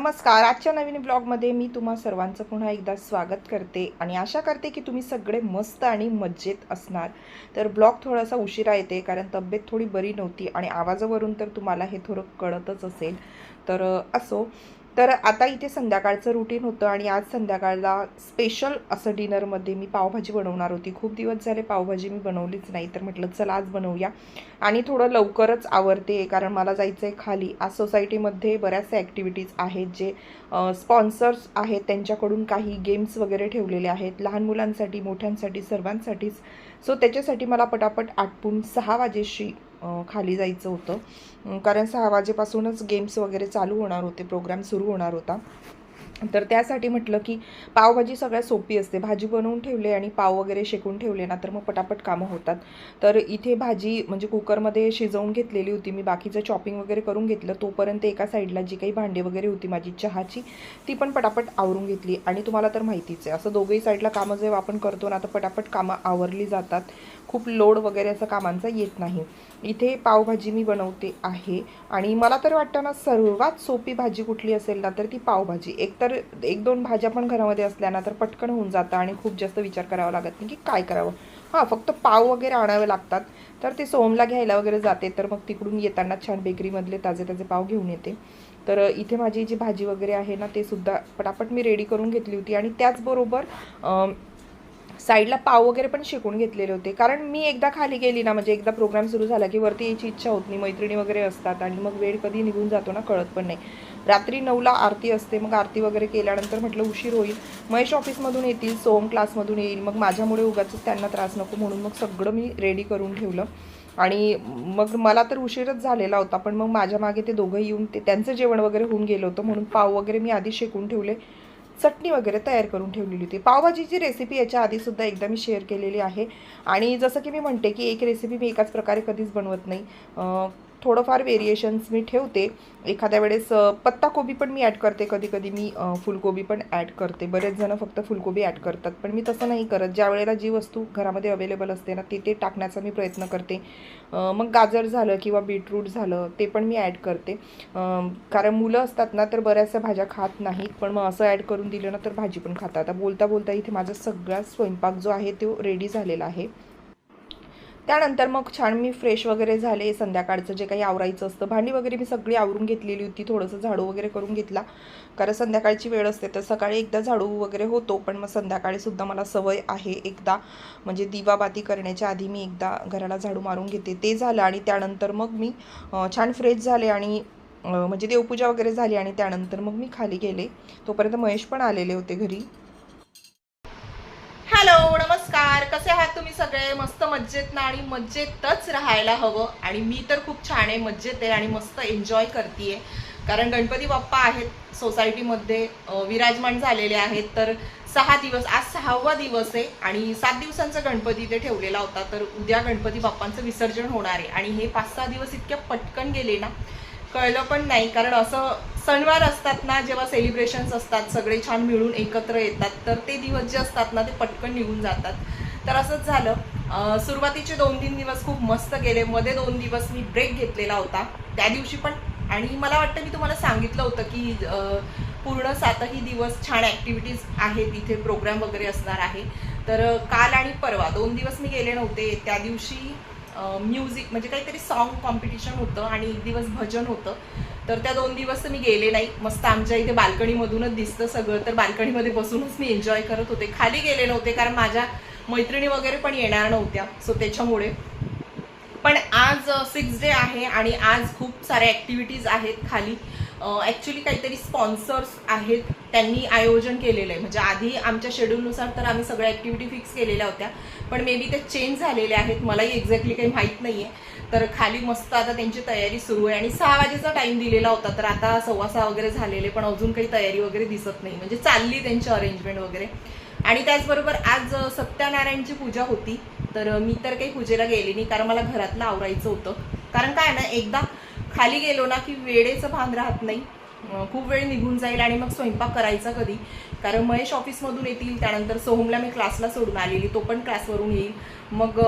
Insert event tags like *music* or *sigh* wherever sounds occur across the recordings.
नमस्कार आजच्या नवीन ब्लॉगमध्ये मी तुम्हा सर्वांचं पुन्हा एकदा स्वागत करते आणि आशा करते की तुम्ही सगळे मस्त आणि मज्जेत असणार. तर ब्लॉग थोडासा उशिरा येते कारण तब्येत थोडी बरी नव्हती आणि आवाजावरून तर तुम्हाला हे थोडं कळतच असेल. तर असो. तर आता इथे संध्याकाळचं रुटीन होतं आणि आज संध्याकाळला स्पेशल असं डिनरमध्ये मी पावभाजी बनवणार होती. खूप दिवस झाले पावभाजी मी बनवलीच नाही तर म्हटलं चला आज बनवूया. आणि थोडं लवकरच आवडते कारण मला जायचं आहे खाली. आज सोसायटीमध्ये बऱ्याचशा ॲक्टिव्हिटीज आहेत जे स्पॉन्सर्स आहेत. त्यांच्याकडून काही गेम्स वगैरे ठेवलेले आहेत. लहान मुलांसाठी मोठ्यांसाठी सर्वांसाठीच. सो त्याच्यासाठी मला पटापट आटपून सहा वाजेशी खाली जायचं होतं. कारण सहा वाजेपासूनच गेम्स वगैरे चालू होणार होते प्रोग्राम सुरू होणार होता. तर त्यासाठी म्हटलं की पावभाजी सगळ्यात सोपी असते. भाजी बनवून ठेवले आणि पाव वगैरे शेकून ठेवले ना तर मग पटापट कामं होतात. तर इथे भाजी म्हणजे कुकरमध्ये शिजवून घेतलेली होती. मी बाकीचं चॉपिंग वगैरे करून घेतलं. तोपर्यंत एका साईडला जी काही भांडी वगैरे होती माझी चहाची ती पण पटापट आवरून घेतली. आणि तुम्हाला तर माहितीच आहे असं दोघंही साईडला कामं जेव्हा आपण करतो ना तर पटापट कामं आवरली जातात. खूप लोड वगैरे असं कामांचा येत नाही. इथे पावभाजी मी बनवते आहे. आणि मला तर वाटतं ना सर्वात सोपी भाजी कुठली असेल ना तर ती पावभाजी. एकतर तर एक दोन भाज्या पण घरामध्ये असल्या ना तर पटकन होऊन जातं आणि खूप जास्त विचार करावा लागत नाही की काय करावं. हां फक्त पाव वगैरे आणावे लागतात. तर ते सोमला घ्यायला वगैरे जाते तर मग तिकडून येताना छान बेकरीमधले ताजे ताजे पाव घेऊन येते. तर इथे माझी जी भाजी वगैरे आहे ना ते सुद्धा पटापट मी रेडी करून घेतली होती आणि त्याचबरोबर साईडला पाव वगैरे पण शिकून घेतलेले होते. कारण मी एकदा खाली गेली ना म्हणजे एकदा प्रोग्राम सुरू झाला की वरती यायची इच्छा होत नाही मैत्रिणी वगैरे असतात आणि मग वेळ कधी निघून जातो ना कळत पण नाही. रात्री नऊला आरती असते मग आरती वगैरे केल्यानंतर म्हटलं उशीर होईल. महेश ऑफिसमधून येतील सोम क्लासमधून येईल मग माझ्यामुळे उगाच त्यांना त्रास नको म्हणून मग सगळं मी रेडी करून ठेवलं. आणि मग मला तर उशीरच झालेला होता पण मग माझ्या मागे ते दोघं येऊन ते त्यांचं जेवण वगैरे होऊन गेलं होतं म्हणून पाव वगैरे मी आधी शेकून ठेवले. चटणी वगैरे तयार करून ठेवलेली होती. पावभाजीची रेसिपी याच्या आधीसुद्धा एकदा मी शेअर केलेली आहे. आणि जसं की मी म्हणते की एक रेसिपी मी एकाच प्रकारे कधीच बनवत नाही. थोडंफार व्हेरिएशन्स मी ठेवते. एखाद्या वेळेस पत्ताकोबी पण मी ॲड करते कधी कधी मी फुलकोबी पण ॲड करते. बरेच जणं फक्त फुलकोबी ॲड करतात पण मी तसं नाही करत. ज्या वेळेला जी वस्तू घरामध्ये अवेलेबल असते ना ते ते टाकण्याचा मी प्रयत्न करते. मग गाजर झालं किंवा बीटरूट झालं ते पण मी ॲड करते. कारण मुलं असतात ना तर बऱ्याचशा भाज्या खात नाहीत पण मग असं ॲड करून दिलं ना तर भाजी पण खातात. आता बोलता बोलता इथे माझा सगळा स्वयंपाक जो आहे तो रेडी झालेला आहे. त्यानंतर मग छान मी फ्रेश वगैरे झाले. संध्याकाळचं जे काही आवरायचं असतं भांडी वगैरे मी सगळी आवरून घेतलेली होती. थोडंसं झाडू वगैरे करून घेतला. कारण संध्याकाळची वेळ असते तर सकाळी एकदा झाडू वगैरे होतो पण मग संध्याकाळी सुद्धा मला सवय आहे एकदा. म्हणजे दिवाबाती करण्याच्या आधी मी एकदा घराला झाडू मारून घेते. ते झालं आणि त्यानंतर मग मी छान फ्रेश झाले आणि म्हणजे देवपूजा वगैरे झाली आणि त्यानंतर मग मी खाली गेले. तोपर्यंत महेश पण आलेले होते घरी. हॅलो नमस्कार. कसे आहात तुम्ही सगळे? मस्त मज्जेत ना आणि मज्जेतच राहायला हवं. आणि मी तर खूप छान आहे मज्जेत आहे आणि मस्त एन्जॉय करते कारण गणपती बाप्पा आहेत सोसायटीमध्ये विराजमान झालेले आहेत. तर सहा दिवस आज सहावा दिवस आहे आणि सात दिवसांचा गणपती इथे ठेवलेला होता. तर उद्या गणपती बाप्पांचं विसर्जन होणार आहे. आणि हे पाच सहा दिवस इतक्या पटकन गेले ना कळलं पण नाही कारण असं सणवार असतात ना जेव्हा सेलिब्रेशन्स असतात सगळे छान मिळून एकत्र येतात तर ते दिवस जे असतात ना ते पटकन निघून जातात. तर असंच झालं. सुरुवातीचे दोन तीन दिवस खूप मस्त गेले. मध्ये दोन दिवस मी ब्रेक घेतलेला होता त्या दिवशी पण. आणि मला वाटतं मी तुम्हाला सांगितलं होतं की पूर्ण सातही दिवस छान ॲक्टिव्हिटीज आहेत इथे प्रोग्राम वगैरे असणार आहे. तर काल आणि परवा दोन दिवस मी गेले नव्हते. त्या दिवशी म्युझिक म्हणजे काहीतरी सॉन्ग कॉम्पिटिशन होतं आणि एक दिवस भजन होतं. तर त्या दोन दिवस तर मी गेले नाही. मस्त आमच्या इथे बाल्कनीमधूनच दिसतं सगळं. तर बाल्कनीमध्ये बसूनच मी एन्जॉय करत होते. खाली गेले नव्हते कारण माझ्या मैत्रिणी वगैरे पण येणार नव्हत्या. सो त्याच्यामुळे. पण आज सिक्स डे आहे आणि आज खूप साऱ्या ॲक्टिव्हिटीज आहेत खाली. ॲक्च्युली काहीतरी स्पॉन्सर्स आहेत त्यांनी आयोजन केलेलं आहे. म्हणजे आधी आमच्या शेड्यूलनुसार तर आम्ही सगळ्या ॲक्टिव्हिटी फिक्स केलेल्या होत्या पण मे बी ते चेंज झालेले आहेत. मलाही एक्झॅक्टली काही माहीत नाही आहे तर खाली मस्त आता त्यांची तयारी सुरू आहे. आणि सहा वाजेचा टाईम दिलेला होता तर आता सव्वा सहा वगैरे झालेले पण अजून काही तयारी वगैरे दिसत नाही. म्हणजे चालली त्यांची अरेंजमेंट वगैरे. आणि त्याचबरोबर आज सत्यनारायणची पूजा होती. तर मी तर काही पूजेला गेले नाही कारण मला घरातलं आवरायचं होतं. कारण काय ना एकदा खाली गेलो ना की वेळेचं भान राहत नाही. खूप वेळ निघून जाईल आणि मग स्वयंपाक करायचा कधी. कारण महेश ऑफिसमधून येतील त्यानंतर सोहमला मी क्लासला सोडून आलेली तो पण क्लासवरून येईल. मग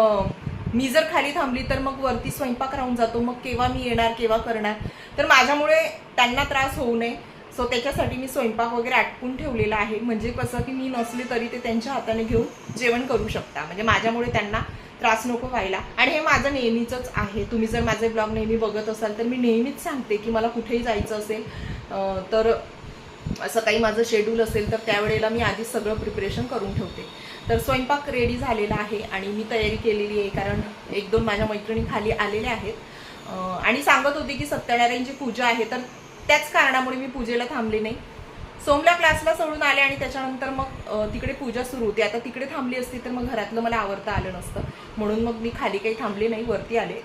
मी जर खाली थांबली तर मग वरती स्वयंपाक राहून जातो. मग केव्हा मी येणार केव्हा करणार? तर माझ्यामुळे त्यांना त्रास होऊ नये. सो त्याच्यासाठी मी स्वयंपाक वगैरे आटपून ठेवलेला आहे. म्हणजे कसं की मी नसली तरी ते त्यांच्या हाताने घेऊन जेवण करू शकता. म्हणजे माझ्यामुळे त्यांना त्रास नको व्हायला. आणि हे माझं नेहमीचंच आहे. तुम्ही जर माझे ब्लॉग नेहमी बघत असाल तर मी नेहमीच सांगते की मला कुठेही जायचं असेल तर असं काही माझं शेड्यूल असेल तर त्यावेळेला मी आधी सगळं प्रिपरेशन करून ठेवते. तर स्वयंपाक रेडी झालेला आहे आणि मी तयारी केलेली आहे कारण एक दोन माझ्या मैत्रिणी खाली आलेल्या आहेत. आणि सांगत होती की सत्यनारायणची पूजा आहे तर त्याच कारणामुळे मी पूजेला थांबले नाही. सोमला क्लासला सोडून आले आणि त्याच्यानंतर मग तिकडे पूजा सुरू होती. आता तिकडे थांबली असती तर मग घरातलं मला आवडता आलं नसतं. म्हणून मग मी खाली काही थांबले नाही वरती आले.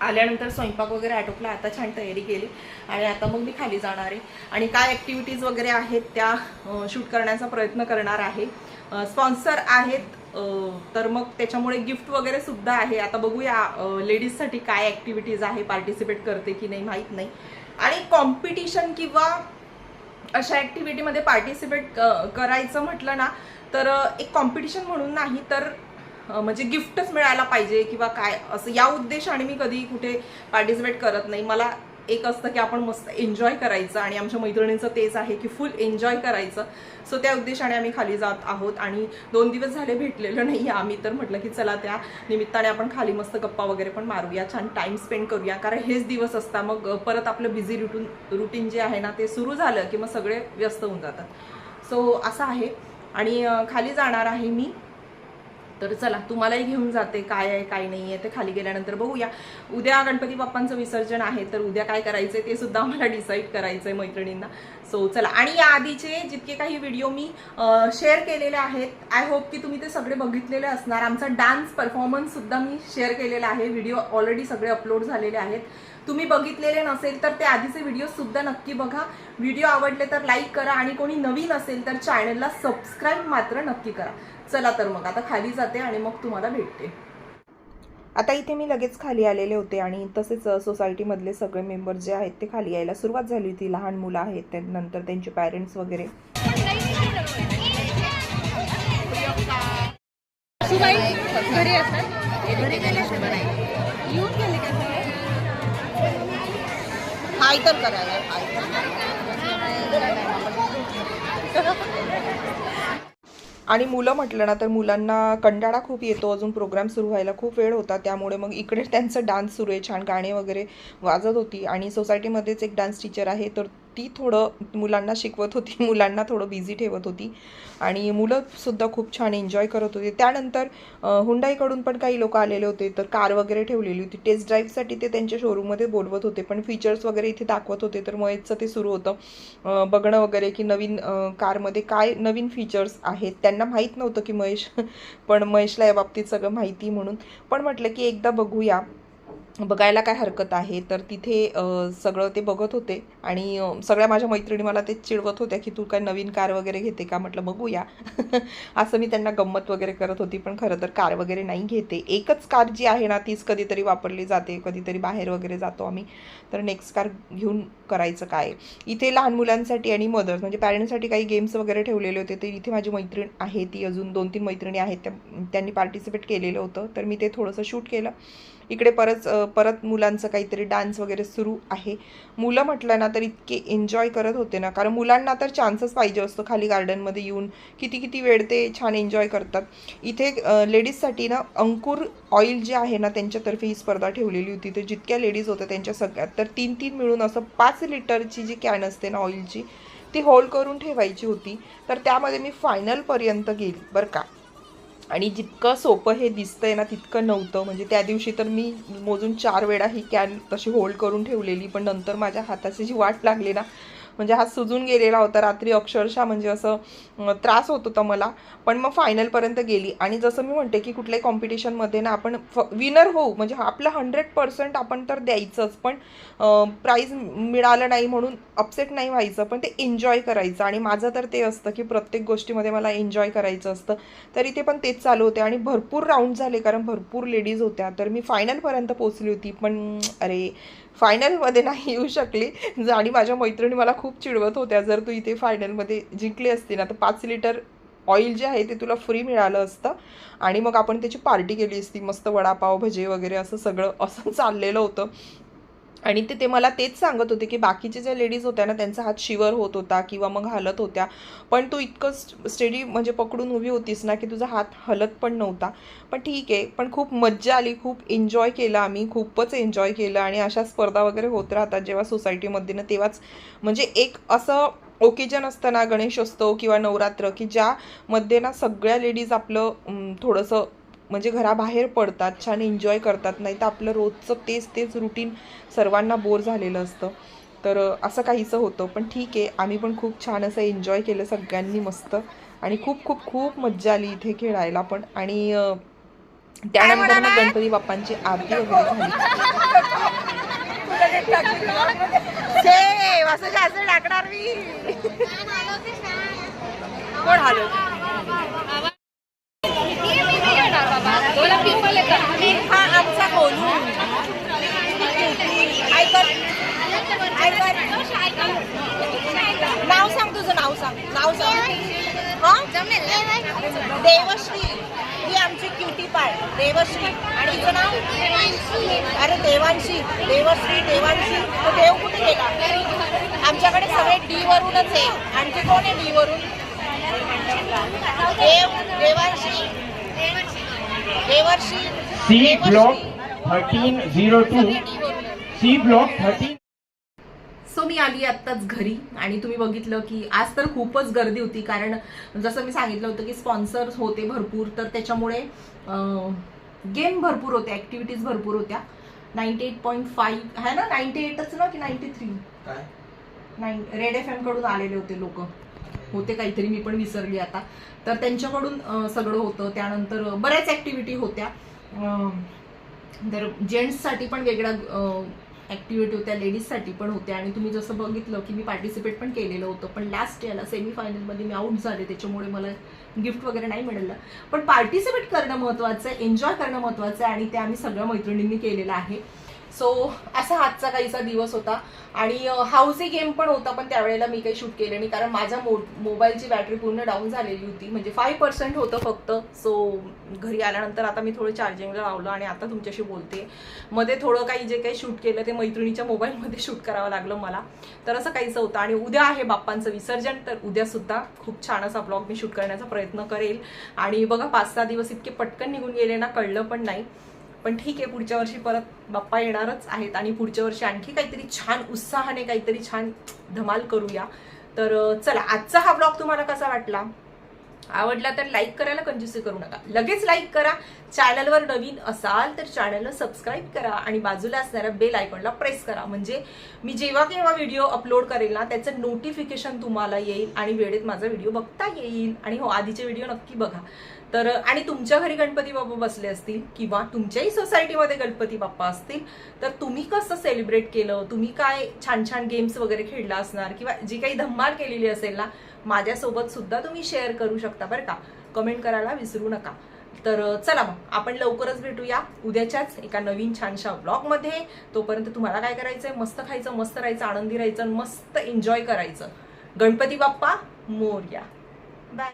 आल्यानंतर स्वयंपाक वगैरे आटोपला. आता छान तयारी केली आणि आता मग मी खाली जाणार आहे. आणि काय ॲक्टिव्हिटीज वगैरे आहेत त्या शूट करण्याचा प्रयत्न करणार आहे. स्पॉन्सर आहेत तर मग त्याच्यामुळे गिफ्ट वगैरे सुद्धा आहे. आता बघूया लेडीजसाठी काय ॲक्टिव्हिटीज आहे पार्टिसिपेट करते की नाही माहीत नाही. आणि कॉम्पिटिशन किंवा अशा ॲक्टिव्हिटीमध्ये पार्टिसिपेट करायचं म्हटलं ना तर एक कॉम्पिटिशन म्हणून नाही तर म्हणजे गिफ्टच मिळायला पाहिजे किंवा काय असं या उद्देशाने मी कधी कुठे पार्टिसिपेट करत नाही. मला एक असतं की आपण मस्त एन्जॉय करायचं आणि आमच्या मैत्रिणींचं तेच आहे की फुल एन्जॉय करायचं. सो त्या उद्देशाने आम्ही खाली जात आहोत आणि दोन दिवस झाले भेटलेलं नाही आम्ही तर म्हटलं की चला त्या निमित्ताने आपण खाली मस्त गप्पा वगैरे पण मारूया छान टाइम स्पेंड करूया. कारण हेच दिवस असता मग परत आपलं बिझी रुटीन रुटीन जे आहे ना ते सुरू झालं की मग सगळे व्यस्त होऊन जातात. सो असं आहे. आणि खाली जाणार आहे मी. तर चला तुम्हालाही घेऊन जाते काय आहे काय नाही आहे ते खाली गेल्यानंतर बघूया. उद्या गणपती बाप्पांचं विसर्जन आहे तर उद्या काय करायचंय ते सुद्धा आम्हाला डिसाईड करायचंय मैत्रिणींना. सो चला. आणि या आधीचे जितके काही व्हिडिओ मी शेअर केलेले आहेत आय होप की तुम्ही ते सगळे बघितलेले असणार. आमचा डान्स परफॉर्मन्स सुद्धा मी शेअर केलेला आहे. व्हिडिओ ऑलरेडी सगळे अपलोड झालेले आहेत. तुम्ही बघितलेले नसेल तर ते आधीचे व्हिडिओ सुद्धा नक्की बघा. व्हिडिओ आवडले तर लाईक करा. आणि कोणी नवीन असेल तर चॅनलला सबस्क्राईब मात्र नक्की करा. चला तर मग आता खाली जाते आणि मग तुम्हाला भेटते. आता इथे मी लगेच खाली आलेले होते आणि तसेच सोसायटीमधले सगळे मेंबर जे आहेत ते खाली यायला सुरुवात झाली होती. लहान मुलं आहेत त्यानंतर त्यांचे पॅरेंट्स वगैरे? हाय तर आणि मुलं म्हटलं ना तर मुलांना कंटाळा खूप येतो. अजून प्रोग्राम सुरू व्हायला खूप वेळ होता. त्यामुळे मग इकडे त्यांचं डान्स सुरू आहे. छान गाणे वगैरे वाजत होती. आणि सोसायटीमध्येच एक डान्स टीचर आहे. तर ती थोडं मुलांना शिकवत होती *laughs* मुलांना थोडं बिझी ठेवत होती आणि मुलंसुद्धा खूप छान एन्जॉय करत होते. त्यानंतर हुंडाईकडून पण काही लोक आलेले होते तर कार वगैरे ठेवलेली होती. टेस्ट ड्राईव्हसाठी ते त्यांच्या शोरूममध्ये बोलवत होते पण फीचर्स वगैरे इथे दाखवत होते तर महेशचं ते सुरू होतं. बघणं वगैरे की नवीन कारमध्ये काय नवीन फीचर्स आहेत त्यांना माहीत नव्हतं की महेश *laughs* पण महेशला या बाबतीत सगळं माहिती म्हणून. पण म्हटलं की एकदा बघूया. बघायला काय हरकत आहे तर तिथे सगळं ते बघत होते. आणि सगळ्या माझ्या मैत्रिणी मला तेच चिडवत होत्या की तू काय नवीन कार वगैरे घेते का? म्हटलं बघूया. *laughs* असं मी त्यांना गंमत वगैरे करत होती पण खरं तर कार वगैरे नाही घेते. एकच कार जी आहे ना तीच कधीतरी वापरली जाते कधीतरी बाहेर वगैरे जातो आम्ही. तर नेक्स्ट कार घेऊन करायचं काय? इथे लहान मुलांसाठी आणि मदर्स म्हणजे पॅरेंट्ससाठी काही गेम्स वगैरे ठेवलेले होते ते इथे माझी मैत्रीण आहे ती अजून दोन तीन मैत्रिणी आहेत त्या त्यांनी पार्टिसिपेट केलेलं होतं. तर मी ते थोडंसं शूट केलं. इकडे परत परत मुलांचं काहीतरी डान्स वगैरे सुरू आहे. मुलं म्हटलं ना तर इतके एन्जॉय करत होते ना. कारण मुलांना तर चान्सच पाहिजे असतो खाली गार्डनमध्ये येऊन. किती किती वेळ ते छान एन्जॉय करतात. इथे लेडीजसाठी ना अंकुर ऑइल जे आहे ना त्यांच्यातर्फे ही स्पर्धा ठेवलेली होती. तर जितक्या लेडीज होत्या त्यांच्या सगळ्यात तर तीन तीन मिळून असं पाच लिटरची जी कॅन असते ना ऑइलची ती होल्ड करून ठेवायची होती. तर त्यामध्ये मी फायनलपर्यंत गेली बरं का. आणि जितकं सोपं हे दिसतंय ना तितकं नव्हतं. म्हणजे त्या दिवशी तर मी मोजून चार वेळा ही कॅन तशी होल्ड करून ठेवलेली पण नंतर माझ्या हाताची जी वाट लागली ना म्हणजे हा सुजून गेलेला होता रात्री अक्षरशः म्हणजे असं त्रास होत होता मला. पण मग फायनलपर्यंत गेली. आणि जसं मी म्हणते की कुठल्याही कॉम्पिटिशनमध्ये ना आपण फ विनर होऊ. म्हणजे आपलं हंड्रेड पर्सेंट आपण तर द्यायचंच. पण प्राईज मिळालं नाही म्हणून अपसेट नाही व्हायचं. पण ते एन्जॉय करायचं. आणि माझं तर ते असतं की प्रत्येक गोष्टीमध्ये मला एन्जॉय करायचं असतं. तर इथे पण तेच चालू होते. आणि भरपूर राऊंड झाले. कारण भरपूर लेडीज होत्या. तर मी फायनलपर्यंत पोचली होती. पण अरे फायनलमध्ये नाही येऊ शकली. आणि माझ्या मैत्रिणी मला खूप चिडवत होत्या. जर तू इथे फायनलमध्ये जिंकली असती ना तर पाच लिटर ऑइल जे आहे ते तुला फ्री मिळालं असतं. आणि मग आपण त्याची पार्टी केली असती. मस्त वडापाव भजे वगैरे असं सगळं असं चाललेलं होतं. आणि ते ते मला तेच सांगत होते की बाकीचे ज्या लेडीज होत्या ना त्यांचा हात शिवर होत होता किंवा मग हलत होत्या. पण तू इतकं स्टेडी म्हणजे पकडून उभी होतीस ना की तुझा हात हलत पण नव्हता. पण ठीक आहे पण खूप मज्जा आली खूप एन्जॉय केलं आम्ही खूपच एन्जॉय केलं आणि अशा स्पर्धा वगैरे होत राहतात जेव्हा सोसायटीमध्ये ना तेव्हाच म्हणजे एक असं ओकेजन असतं ना गणेशोत्सव किंवा नवरात्र की ज्यामध्ये ना सगळ्या लेडीज आपलं थोडंसं म्हणजे घराबाहेर पडतात छान एन्जॉय करतात नाही तर आपलं रोजचं तेच तेच रुटीन सर्वांना बोर झालेलं असतं. तर असं काहीचं होतं. पण ठीक आहे आम्ही पण खूप छान असं एन्जॉय केलं सगळ्यांनी मस्त. आणि खूप खूप खूप मज्जा आली इथे खेळायला पण. आणि त्यानंतर ना गणपती बाप्पांची आरती वगैरे झाली. कोण हा आमचा कोलू ऐकत नाव सांग तुझं नाव सांग. नाव सांग. देवश्री. ही आमची क्युटी पाय. देवश्री. आणि हिचं नाव? अरे देवांशी. देवश्री देवांशी. तो देव कुठे गेला? आमच्याकडे सगळे डी वरूनच आहे. आणखी कोण आहे डी वरून? देव Devanshi. C. Block thirteen zero two C block thirteen so मी आली आत्ताच घरी आणि तुम्ही बघितलं की आज तर खूपच गर्दी होती कारण जसं मी सांगितलं होतं की स्पॉन्सर्स होते भरपूर तर त्याच्यामुळे गेम भरपूर होते ॲक्टिव्हिटीज भरपूर होत्या. नाईन्टी एट पॉईंट फाईव्ह आहे ना? नाईन्टी एटच ना की ninety three nine red F एमकडून आलेले होते लोक. होते काहीतरी मी पण विसरली आता. तर त्यांच्याकडून सगळं होतं. त्यानंतर बऱ्याच ॲक्टिव्हिटी होत्या. तर जेंट्ससाठी पण वेगळ्या ॲक्टिव्हिटी होत्या लेडीजसाठी पण होत्या. आणि तुम्ही जसं बघितलं की मी पार्टिसिपेट पण केलेलं होतं. पण लास्ट याला सेमीफायनलमध्ये मी आऊट झाले. त्याच्यामुळे मला गिफ्ट वगैरे नाही मिळालं. पण पार्टिसिपेट करणं महत्त्वाचं आहे एन्जॉय करणं महत्त्वाचं आहे. आणि ते आम्ही सगळ्या मैत्रिणींनी केलेलं आहे. सो असा आजचा काहीसा दिवस होता. आणि हाऊसी गेम पण होता पण त्यावेळेला मी काही शूट केले नाही. कारण माझ्या मो मोबाईलची बॅटरी पूर्ण डाऊन झालेली होती. म्हणजे फाईव्ह पर्सेंट होतं फक्त. सो घरी आल्यानंतर आता मी थोडं चार्जिंगला लावलं आणि आता तुमच्याशी बोलते. मध्ये थोडं काही जे काही शूट केलं ते मैत्रिणीच्या मोबाईलमध्ये शूट करावं लागलं मला. तर असं काहीचं होतं. आणि उद्या आहे बाप्पांचं विसर्जन तर उद्यासुद्धा खूप छान असा ब्लॉग मी शूट करण्याचा प्रयत्न करेल. आणि बघा पाच सहा दिवस इतके पटकन निघून गेले ना कळलं पण नाही. पण ठीक आहे पुढच्या वर्षी परत बाप्पा येणारच आहेत आणि पुढच्या वर्षी आणखी काहीतरी छान उत्साहाने काहीतरी छान धमाल करूया. तर चला आजचा हा ब्लॉग तुम्हाला कसा वाटला? आवडला तर लाईक करायला कंजूसी करू नका. लगेच लाईक करा. चॅनलवर नवीन असाल तर चॅनलला सबस्क्राईब करा आणि बाजूला असणाऱ्या बेल आयकॉनला प्रेस करा. म्हणजे मी जेव्हा केव्हा व्हिडिओ अपलोड करेल ना त्याचं नोटिफिकेशन तुम्हाला येईल आणि वेळेत माझा व्हिडिओ बघता येईल. आणि हो आधीचे व्हिडिओ नक्की बघा. तर आणि तुमच्या घरी गणपती बाप्पा बसले असतील किंवा तुमच्याही सोसायटीमध्ये गणपती बाप्पा असतील तर तुम्ही कसं सेलिब्रेट केलं? तुम्ही काय छान छान गेम्स वगैरे खेळला असणार? किंवा जी काही धम्माल केलेली असेल ना माझ्यासोबत सुद्धा तुम्ही शेअर करू शकता बरं का? कमेंट करायला विसरू नका. तर चला मग आपण लवकरच भेटूया उद्याच्याच एका नवीन छानशा ब्लॉगमध्ये तोपर्यंत तुम्हाला काय करायचंय? मस्त खायचं मस्त राहायचं आनंदी राहायचं मस्त एन्जॉय करायचं. गणपती बाप्पा मोरया. बाय